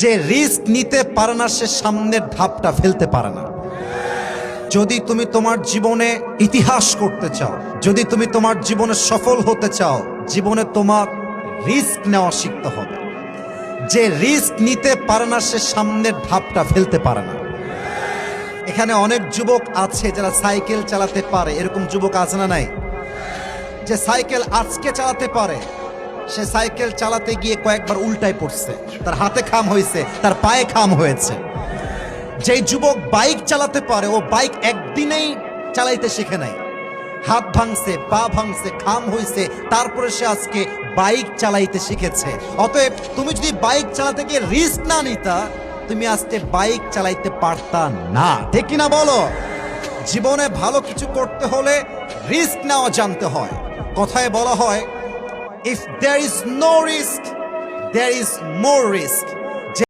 যে রিস্ক নিতে পারে না, সে সামনের ধাপটা ফেলতে পারে না। যদি তুমি তোমার জীবনে ইতিহাস করতে চাও, যদি তুমি তোমার জীবনে সফল হতে চাও, জীবনে তোমার রিস্ক নেওয়া শিখতে হবে। যে রিস্ক নিতে পারে না, সে সামনের ধাপটা ফেলতে পারে না। এখানে অনেক যুবক আছে যারা সাইকেল চালাতে পারে। এরকম যুবক আছে না নাই? যে সাইকেল আজকে চালাতে পারে সে সাইকেল চালাতে গিয়ে কয়েকবার উল্টায় পড়ছে। তার হাতে খাম হয়েছে, তার পায়ে খাম হয়েছে। যেই যুবক বাইক চালাতে পারে, ও বাইক একদিনেই চালাইতে শিখে নাই। হাত ভাঙছে, পা ভাঙছে, খাম হয়েছে তারপরে সে আজকে বাইক চালাইতে শিখেছে। অতএব তুমি যদি বাইক চালাতে গিয়ে রিস্ক না নিতা, তুমি আজকে বাইক চালাইতে পারতা না। ঠিক কিনা বলো? জীবনে ভালো কিছু করতে হলে রিস্ক নেওয়া জানতে হয়। কথায় বলা হয় If there is no risk, there is more risk.